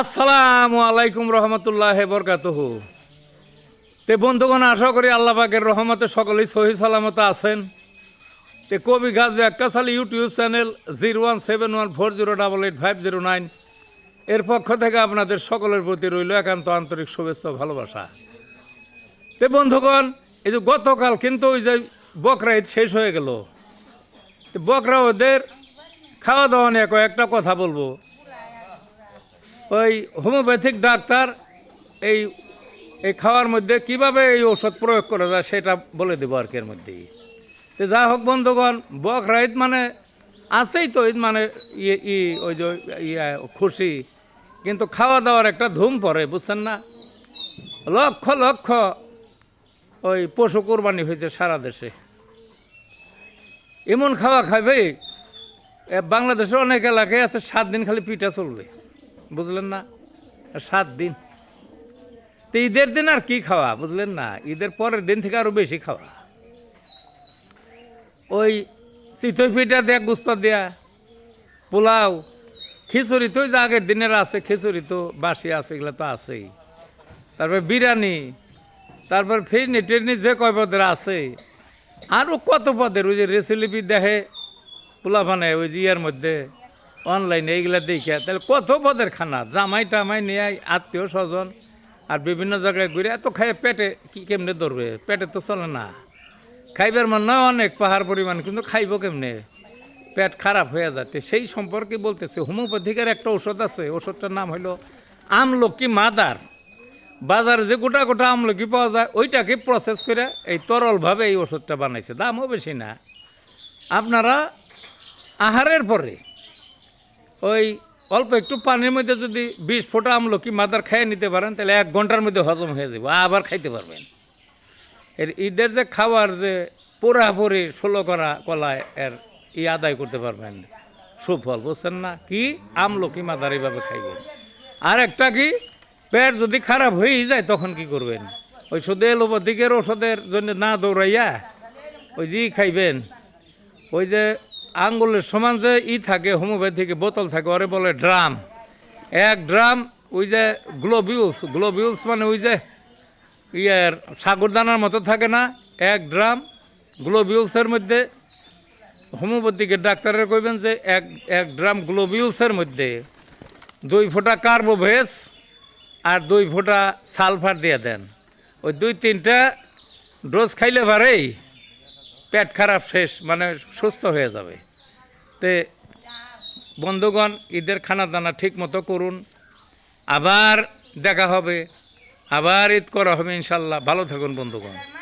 আসসালামু আলাইকুম রহমতুল্লাহ বরকাতহ। তে বন্ধুগণ, আশা করি আল্লাহ পাকের রহমতে সকলেই সহি সালামত আছেন। তে কবি গাছ একাশাল YouTube channel zero one seven one four zero double eight five zero nine এর পক্ষ থেকে আপনাদের সকলের প্রতি রইল একান্ত আন্তরিক শুভেচ্ছা ভালোবাসা। তে বন্ধুগণ, এই যে গতকাল কিন্তু ওই যে বকরা ঈদ শেষ হয়ে গেল। বকরা ওদের খাওয়া দাওয়া নিয়ে কয়েকটা কথা বলব। ওই হোমিওপ্যাথিক ডাক্তার এই এই খাওয়ার মধ্যে কীভাবে এই ওষুধ প্রয়োগ করা যায় সেটা বলে দেবো আর কি এর মধ্যেই। তো যা হোক বন্ধুগণ, বক রাইত মানে আছেই তো, ঈদ মানে ইয়ে ই, ওই যে ইয়ে খুশি। কিন্তু খাওয়া দাওয়ার একটা ধুম পড়ে, বুঝছেন না? লক্ষ লক্ষ ওই পশু কোরবানি হয়েছে সারা দেশে। এমন খাওয়া খাবে এ বাংলাদেশে অনেক এলাকায় আছে, সাত দিন খালি পিঠা চলবে। বুঝলেন না? সাত দিন। তো ঈদের দিন আর কি খাওয়া, বুঝলেন না? ঈদের পরের দিন থেকে আরও বেশি খাওয়া। ওই চিতই পিঠা দেয়া, গুস্ত দেয়া, পোলাও, খিচুড়ি তো আগের দিনের আছে, খিচুড়ি তো বাসি আছে, এগুলো তো আছেই। তারপর বিরিয়ানি, তারপর ফিরনি টিরনি যে কয় পদের আছে। আরও কত পদের ওই যে রেসিপি দেখে পোলাফানে ওই যে ইয়ের মধ্যে অনলাইনে এইগুলা দেখিয়া, তাহলে কত পদের খানা? জামাই টামাই নিয়ে আত্মীয় স্বজন আর বিভিন্ন জায়গায় ঘুরে, এত খাইয়ে পেটে কি কেমনে ধরবে? পেটে তো চলে না। খাইবার মান নয় অনেক, পাহাড় পরিমাণ, কিন্তু খাইব কেমনে? পেট খারাপ হয়ে যাচ্ছে। সেই সম্পর্কে বলতেছে, হোমিওপ্যাথিকের একটা ওষুধ আছে ওষুধটার নাম হলো আমলকি মাদার। বাজারে যে গোটা গোটা আমলকি পাওয়া যায়, ওইটাকে প্রসেস করে এই তরলভাবে এই ওষুধটা বানাইছে। দামও বেশি না। আপনারা আহারের পরে ওই অল্প একটু পানির মধ্যে যদি বিশ ফোঁটা আমলকি মাদার খেয়ে নিতে পারেন, তাহলে এক ঘণ্টার মধ্যে হজম হয়ে যাবে, আবার খাইতে পারবেন। এর ঈদের যে খাওয়ার যে পুরাপুরি ষোলো করা কলায় এর ই আদায় করতে পারবেন, সুফল, বুঝছেন না? কি? আমলকি মাদার এইভাবে খাইবেন। আর একটা কি? পেট যদি খারাপ হয়েই যায়, তখন কি করবেন? ওই শুধু এলোপ্যাথিকের ওষুধের জন্য না দৌড়াইয়া, ওই যে খাইবেন। ওই যে আঙ্গুলের সমান যে ই থাকে হোমিওপ্যাথিকে বোতল থাকে, ওরে বলে ড্রাম। এক ড্রাম, ওই যে গ্লোবিউলস গ্লোবিউলস মানে ওই যে ইয়ের সাগরদানার মতো থাকে না, এক ড্রাম গ্লোবিউলসের মধ্যে। হোমিওপ্যাথিকের ডাক্তারের কইবেন যে এক এক ড্রাম গ্লোবিউলসের মধ্যে দুই ফোঁটা কার্বোভেস আর দুই ফোঁটা সালফার দিয়ে দেন। ওই দুই তিনটা ডোজ খাইলে পারেই। পেট খারাপ শেষ মানে সুস্থ হয়ে যাবে। তে বন্ধুগণ, ঈদের খানা দানা ঠিক মতো করুন। আবার দেখা হবে, আবার ঈদ করা হবে ইনশাল্লাহ। ভালো থাকুন বন্ধুগণ।